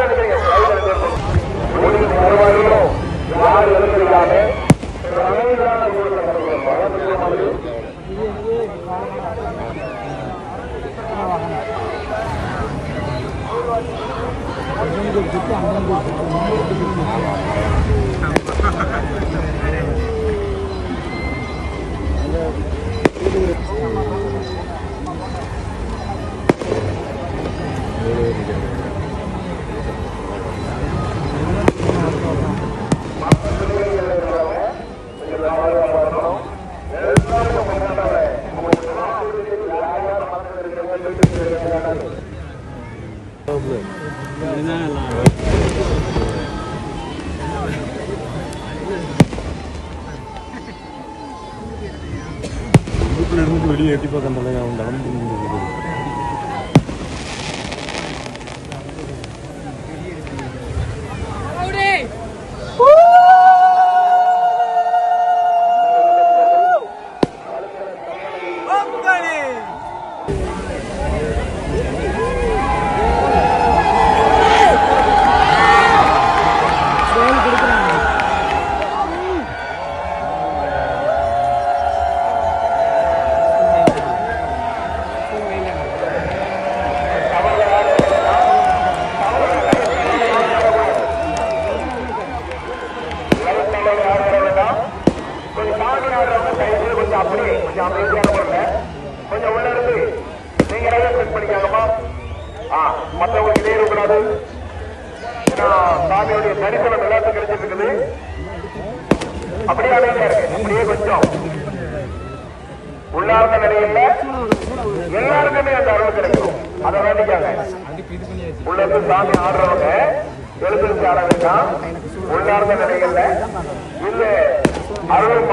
நினைக்கிறீங்க முடிவு இது யார் எழுதுகிறாங்க அமைதியான ஊரில் நடக்கிற വീഡിയോ എത്തിപ്പോ കണ്ടല്ലേ ഞാൻ ഉണ്ടാകും கொஞ்சம் அமைதியான கொஞ்சம் உள்ள இருந்து. நீங்க செக் பண்ணிக்காங்கம்மா. ஆ மற்றவங்களுக்கு இடையே இருக்கக்கூடாது ஏன்னா தரிசனம் எல்லாத்துக்கும் கிடைச்சிட்டு இருக்குது அப்படியே அமைதியா இருக்கு அப்படியே கொஞ்சம். உள்ளார்ந்த நிலையில எல்லாருக்குமே அந்த அருள் கிடைக்கும். அதை வேண்டிக்காங்க உள்ள இருந்து சாமி ஆடுறவங்க எழுந்திருச்சு உள்ளார்ந்த நிலைகள்ல இல்ல அருள்